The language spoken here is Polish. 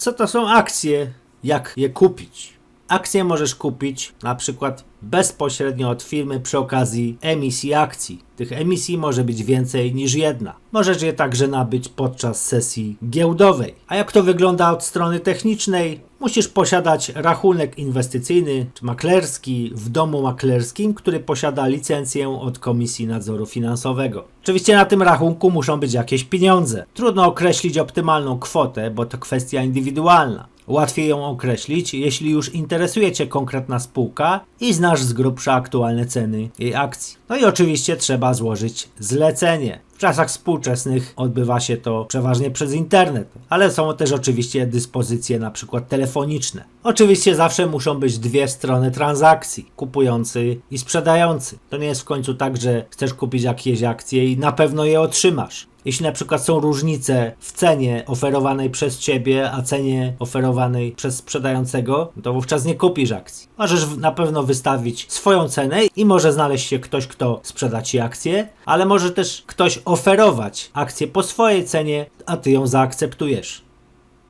Co to są akcje? Jak je kupić? Akcje możesz kupić na przykład bezpośrednio od firmy przy okazji emisji akcji. Tych emisji może być więcej niż jedna. Możesz je także nabyć podczas sesji giełdowej. A jak to wygląda od strony technicznej? Musisz posiadać rachunek inwestycyjny czy maklerski w domu maklerskim, który posiada licencję od Komisji Nadzoru Finansowego. Oczywiście na tym rachunku muszą być jakieś pieniądze. Trudno określić optymalną kwotę, bo to kwestia indywidualna. Łatwiej ją określić, jeśli już interesuje Cię konkretna spółka i znasz z grubsza aktualne ceny jej akcji. No i oczywiście trzeba złożyć zlecenie. W czasach współczesnych odbywa się to przeważnie przez internet, ale są też oczywiście dyspozycje na przykład telefoniczne. Oczywiście zawsze muszą być dwie strony transakcji, kupujący i sprzedający. To nie jest w końcu tak, że chcesz kupić jakieś akcje i na pewno je otrzymasz. Jeśli na przykład są różnice w cenie oferowanej przez ciebie, a cenie oferowanej przez sprzedającego, to wówczas nie kupisz akcji. Możesz na pewno wystawić swoją cenę i może znaleźć się ktoś, kto sprzeda ci akcję, ale może też ktoś oferować akcję po swojej cenie, a ty ją zaakceptujesz.